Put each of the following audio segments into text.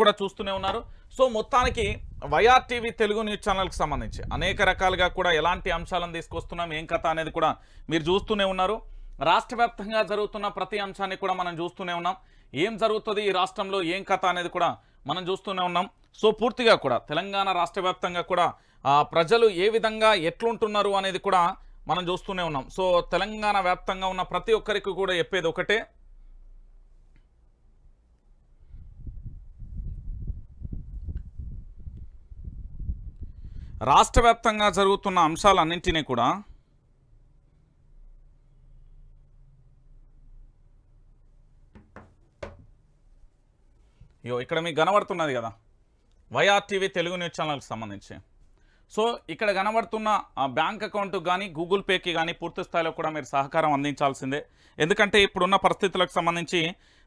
కూడా చూస్తూనే ఉన్నారు. సో మొత్తానికి వైఆర్ టీవీ తెలుగు న్యూస్ ఛానల్కి సంబంధించి అనేక రకాలుగా కూడా ఎలాంటి అంశాలను తీసుకొస్తున్నాం ఏం కథ అనేది కూడా మీరు చూస్తూనే ఉన్నారు. రాష్ట్ర జరుగుతున్న ప్రతి అంశాన్ని కూడా మనం చూస్తూనే ఉన్నాం. ఏం జరుగుతుంది ఈ రాష్ట్రంలో ఏం కథ అనేది కూడా మనం చూస్తూనే ఉన్నాం. సో పూర్తిగా కూడా తెలంగాణ రాష్ట్ర వ్యాప్తంగా కూడా ప్రజలు ఏ విధంగా ఎట్లుంటున్నారు అనేది కూడా మనం చూస్తూనే ఉన్నాం. సో తెలంగాణ వ్యాప్తంగా ఉన్న ప్రతి ఒక్కరికి కూడా చెప్పేది ఒకటే రాష్ట్ర వ్యాప్తంగా జరుగుతున్న అంశాలన్నింటినీ కూడా అయ్యో ఇక్కడ మీకు కనబడుతున్నది కదా. వైఆర్టీవీ తెలుగు న్యూస్ ఛానల్కి సంబంధించి. సో ఇక్కడ కనబడుతున్న ఆ బ్యాంక్ అకౌంట్ కానీ గూగుల్ పేకి కానీ పూర్తి స్థాయిలో కూడా మీరు సహకారం అందించాల్సిందే. ఎందుకంటే ఇప్పుడున్న పరిస్థితులకు సంబంధించి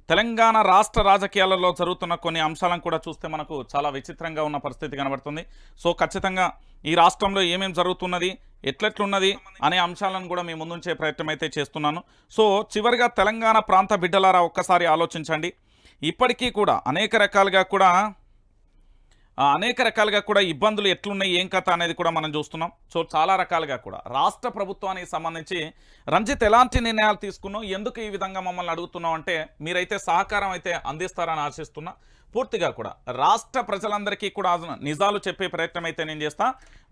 తెలంగాణ రాష్ట్ర రాజకీయాలలో జరుగుతున్న కొన్ని అంశాలను కూడా చూస్తే మనకు చాలా విచిత్రంగా ఉన్న పరిస్థితి కనబడుతుంది. సో ఖచ్చితంగా ఈ రాష్ట్రంలో ఏమేం జరుగుతున్నది ఎట్లెట్లున్నది అనే అంశాలను కూడా మీ ముందుంచే ప్రయత్నం అయితే చేస్తున్నాను. సో చివరిగా తెలంగాణ ప్రాంత బిడ్డలారా ఒక్కసారి ఆలోచించండి. ఇప్పటికీ కూడా అనేక రకాలుగా కూడా అనేక రకాలుగా కూడా ఇబ్బందులు ఎట్లున్నాయి ఏం కథ అనేది కూడా మనం చూస్తున్నాం. సో చాలా రకాలుగా కూడా. రాష్ట్ర ప్రభుత్వానికి సంబంధించి రంజిత్ ఎలాంటి నిర్ణయాలు తీసుకున్నాం ఎందుకు ఈ విధంగా మమ్మల్ని అడుగుతున్నాం అంటే మీరైతే సహకారం అయితే అందిస్తారని ఆశిస్తున్నా. పూర్తిగా కూడా. రాష్ట్ర ప్రజలందరికీ కూడా నిజాలు చెప్పే ప్రయత్నం అయితే నేను చేస్తా.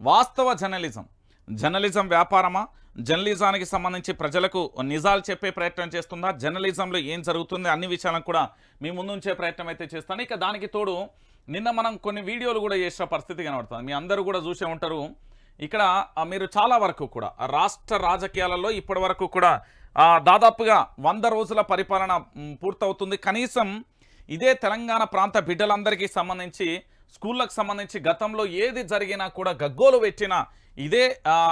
వాస్తవ జర్నలిజం. జర్నలిజం వ్యాపారమా? జర్నలిజానికి సంబంధించి ప్రజలకు నిజాలు చెప్పే ప్రయత్నం చేస్తుందా? జర్నలిజంలో ఏం జరుగుతుంది? అన్ని విషయాలను కూడా మీ ముందుంచే ప్రయత్నం అయితే చేస్తాను. ఇక దానికి తోడు నిన్న మనం కొన్ని వీడియోలు కూడా చేసిన పరిస్థితి కనబడుతుంది. మీ అందరూ కూడా చూసే ఉంటారు. ఇక్కడ మీరు చాలా వరకు కూడా రాష్ట్ర రాజకీయాలలో ఇప్పటి వరకు కూడా దాదాపుగా వంద రోజుల పరిపాలన పూర్తవుతుంది. కనీసం ఇదే తెలంగాణ ప్రాంత బిడ్డలందరికీ సంబంధించి స్కూళ్ళకు సంబంధించి గతంలో ఏది జరిగినా కూడా గగ్గోలు పెట్టిన ఇదే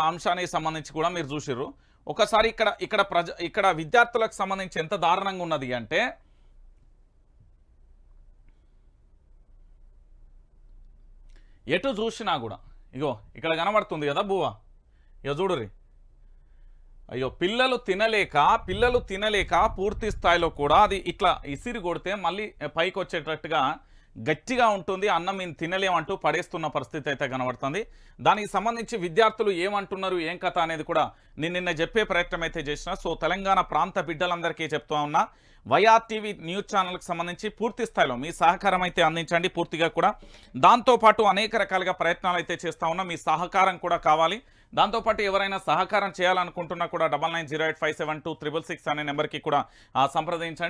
అంశానికి సంబంధించి కూడా మీరు చూసిర్రు. ఒకసారి ఇక్కడ ఇక్కడ ప్రజ ఇక్కడ విద్యార్థులకు సంబంధించి ఎంత దారుణంగా ఉన్నది అంటే ఎటు చూసినా కూడా. ఇగో ఇక్కడ కనబడుతుంది కదా బువ్వ. ఇక చూడురి అయ్యో పిల్లలు తినలేక పిల్లలు తినలేక పూర్తి స్థాయిలో కూడా అది ఇట్లా ఇసిరి కొడితే మళ్ళీ పైకి వచ్చేటట్టుగా గట్టిగా ఉంటుంది అన్నం మేము తినలేమంటూ పడేస్తున్న పరిస్థితి అయితే కనబడుతుంది. దానికి సంబంధించి విద్యార్థులు ఏమంటున్నారు ఏం కథ అనేది కూడా నేను నిన్న చెప్పే ప్రయత్నం అయితే చేసిన. సో తెలంగాణ ప్రాంత బిడ్డలందరికీ చెప్తా ఉన్నా వైఆర్ టీవీ న్యూస్ ఛానల్కి సంబంధించి పూర్తి స్థాయిలో మీ సహకారం అయితే అందించండి పూర్తిగా కూడా. దాంతోపాటు అనేక రకాలుగా ప్రయత్నాలు అయితే చేస్తూ ఉన్నా మీ సహకారం కూడా కావాలి. దాంతోపాటు ఎవరైనా సహకారం చేయాలనుకుంటున్నా కూడా double nine zero eight five seven two triple six అనే నెంబర్కి కూడా సంప్రదించండి.